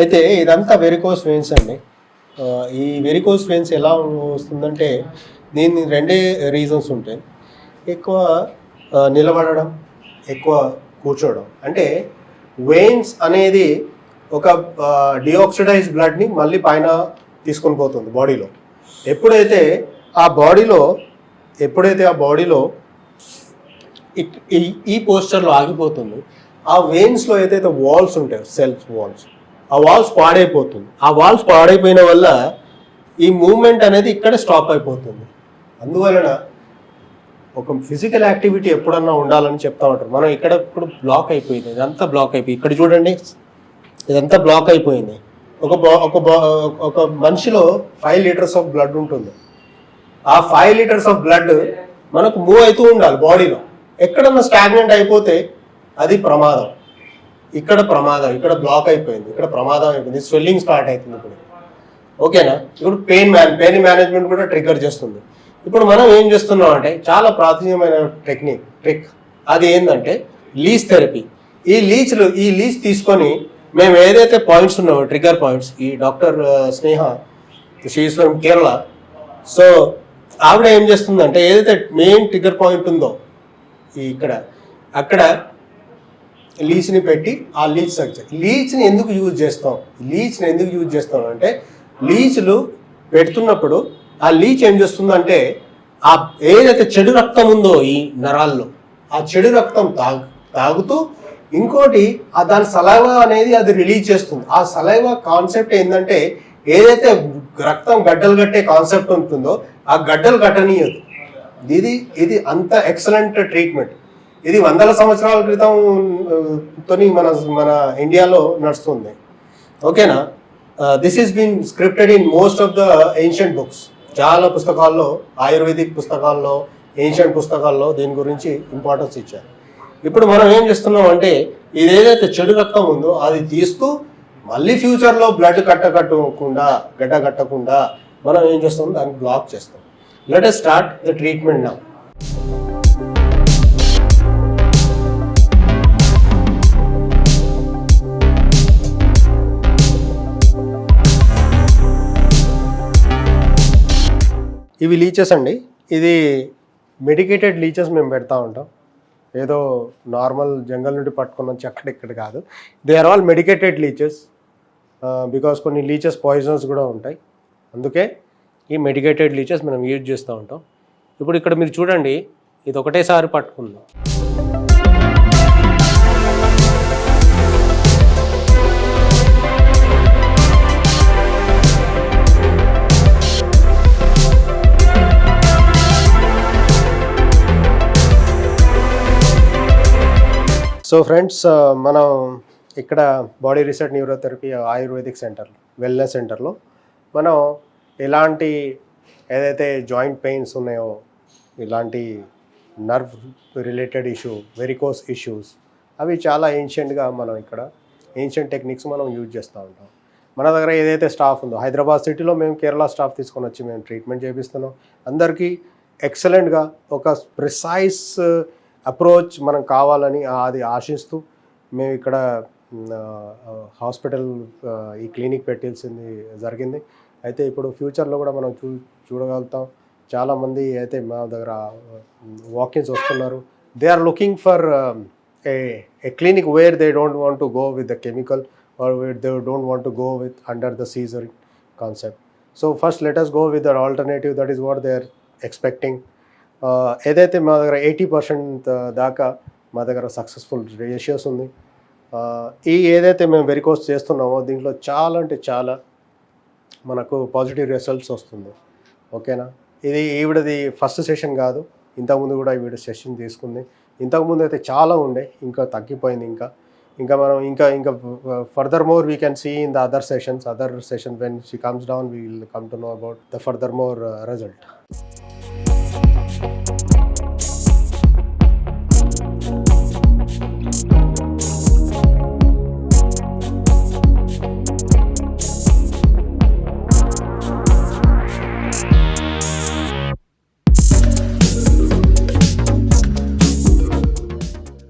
అయితే ఇదంతా varicose veins అండి. ఈ వెరికోస్ వెయిన్స్ ఎలా వస్తుందంటే దీని రెండే రీజన్స్ ఉంటాయి. ఎక్కువ నిలబడడం ఎక్కువ కూర్చోవడం. అంటే వెయిన్స్ అనేది ఒక డిఆక్సిడైజ్ బ్లడ్ని మళ్ళీ పైన తీసుకొని పోతుంది బాడీలో ఎప్పుడైతే ఆ బాడీలో ఎప్పుడైతే ఆ బాడీలో ఈ ఈ పోస్చర్లో ఆగిపోతుంది ఆ వెయిన్స్లో ఏదైతే వాల్స్ ఉంటాయో సెల్ఫ్ వాల్స్ ఆ వాల్స్ పాడైపోతుంది. ఆ వాల్స్ పాడైపోయిన వల్ల ఈ మూమెంట్ అనేది ఇక్కడ స్టాప్ అయిపోతుంది. అందువలన ఒక ఫిజికల్ యాక్టివిటీ ఎప్పుడన్నా ఉండాలని చెప్తా ఉంటారు. మనం ఇక్కడ ఇప్పుడు బ్లాక్ అయిపోయింది. ఇదంతా బ్లాక్ అయిపోయింది. ఇక్కడ చూడండి ఇదంతా బ్లాక్ అయిపోయింది. ఒక ఒక బా- ఒక మనిషిలో ఫైవ్ లీటర్స్ ఆఫ్ బ్లడ్ ఉంటుంది. ఆ ఫైవ్ లీటర్స్ ఆఫ్ బ్లడ్ మనకు మూవ్ అవుతూ ఉండాలి బాడీలో. ఎక్కడన్నా స్టాగ్నెంట్ అయిపోతే అది ప్రమాదం. ఇక్కడ ప్రమాదం ఇక్కడ బ్లాక్ అయిపోయింది ఇక్కడ ప్రమాదం అయిపోయింది స్వెల్లింగ్ స్టార్ట్ అవుతుంది ఇప్పుడు. ఓకేనా ఇప్పుడు పెయిన్ మ్యాన్ పెయిన్ మేనేజ్మెంట్ కూడా ట్రిగర్ చేస్తుంది. ఇప్పుడు మనం ఏం చేస్తున్నాం అంటే చాలా ప్రాచీనమైన టెక్నిక్ ట్రిక్ అది ఏంటంటే లీజ్ థెరపీ ఈ లీచ్లు ఈ లీచ్ తీసుకొని మేము ఏదైతే పాయింట్స్ ఉన్నామో ట్రిగర్ పాయింట్స్ ఈ doctor Sneha she is from Kerala. So ఆవిడ ఏం చేస్తుందంటే ఏదైతే మెయిన్ ట్రిగర్ పాయింట్ ఉందో ఈ ఇక్కడ అక్కడ లీచ్ని పెట్టి ఆ లీచ్ స్ట్రక్చర్ లీచ్ని ఎందుకు యూజ్ చేస్తాం? లీచ్ని ఎందుకు యూజ్ చేస్తాం అంటే లీచ్లు పెడుతున్నప్పుడు ఆ లీచ్ ఏం చేస్తుందంటే ఆ ఏదైతే చెడు రక్తం ఉందో ఈ నరాల్లో ఆ చెడు రక్తం తాగు తాగుతూ ఇంకోటి ఆ దాని సలైవా అనేది అది రిలీజ్ చేస్తుంది. ఆ సలైవా కాన్సెప్ట్ ఏంటంటే ఏదైతే రక్తం గడ్డలు కట్టే కాన్సెప్ట్ ఉంటుందో ఆ గడ్డలు కట్టనీయదు. ఇది ఇది అంత ఎక్సలెంట్ ట్రీట్మెంట్. ఇది వందల సంవత్సరాల క్రితం తోని మన మన ఇండియాలో నడుస్తుంది. ఓకేనా? This is been scripted in most of the ancient books చాలా పుస్తకాల్లో ఆయుర్వేదిక్ పుస్తకాల్లో ఏన్షియంట్ పుస్తకాల్లో దీని గురించి ఇంపార్టెన్స్ ఇచ్చారు. ఇప్పుడు మనం ఏం చేస్తున్నాం అంటే ఇది ఏదైతే చెడు రక్తం ఉందో అది తీస్తూ మళ్ళీ ఫ్యూచర్లో బ్లడ్ కట్టకట్టకుండా గడ్డ కట్టకుండా మనం ఏం చేస్తాం? దాన్ని బ్లాక్ చేస్తాం. లెట్ స్టార్ట్ ద ట్రీట్మెంట్ నా ఇవి లీచెస్ అండి. ఇది మెడికేటెడ్ లీచెస్ మేము పెడతా ఉంటాం. ఏదో నార్మల్ జంగల్ నుండి పట్టుకున్న వచ్చి అక్కడిక్కడ కాదు. They are all medicated leeches because కొన్ని లీచెస్ పాయిజన్స్ కూడా ఉంటాయి. అందుకే ఈ మెడికేటెడ్ లీచెస్ మనం యూజ్ చేస్తూ ఉంటాం. ఇప్పుడు ఇక్కడ మీరు చూడండి ఇది ఒకటేసారి పట్టుకుందాం. సో ఫ్రెండ్స్ uh, మనం ఇక్కడ body reset neurotherapy ayurvedic centre wellness సెంటర్లో మనం ఎలాంటి ఏదైతే జాయింట్ పెయిన్స్ ఉన్నాయో ఇలాంటి nerve related issue varicose issues అవి చాలా ఏన్షియంట్గా మనం ఇక్కడ ఏన్షియంట్ టెక్నిక్స్ మనం యూజ్ చేస్తూ ఉంటాం. మన దగ్గర ఏదైతే స్టాఫ్ ఉందో హైదరాబాద్ సిటీలో మేము కేరళ స్టాఫ్ తీసుకొని వచ్చి మేము ట్రీట్మెంట్ చేపిస్తున్నాం. అందరికీ ఎక్సలెంట్గా ఒక ప్రిసైజ్ అప్రోచ్ మనం కావాలని అది ఆశిస్తూ మేము ఇక్కడ హాస్పిటల్ ఈ క్లినిక్ పెట్టాల్సింది జరిగింది. అయితే ఇప్పుడు ఫ్యూచర్లో కూడా మనం చూ చూడగలుగుతాం. చాలామంది అయితే మా దగ్గర వాకింగ్స్ వస్తున్నారు. They are looking for a a clinic where they don't want to go with the chemical or they don't want to go with under the scissor concept. So first let go with their alternative that is what they are expecting. ఏదైతే మా దగ్గర eighty percent దాకా మా దగ్గర successful ratios ఉంది. ఈ ఏదైతే మేము వెరికోస్ చేస్తున్నామో దీంట్లో చాలా అంటే చాలా మనకు పాజిటివ్ రిజల్ట్స్ వస్తుంది. ఓకేనా? ఇది ఈవిడది ఫస్ట్ సెషన్ కాదు. ఇంతకుముందు కూడా ఈవిడ సెషన్ తీసుకుంది. ఇంతకుముందు అయితే చాలా ఉండే ఇంకా తగ్గిపోయింది ఇంకా. ఇంకా మనం ఇంకా ఇంకా further more we can see in the other sessions. Other session when she comes down we will come to know about the further more result.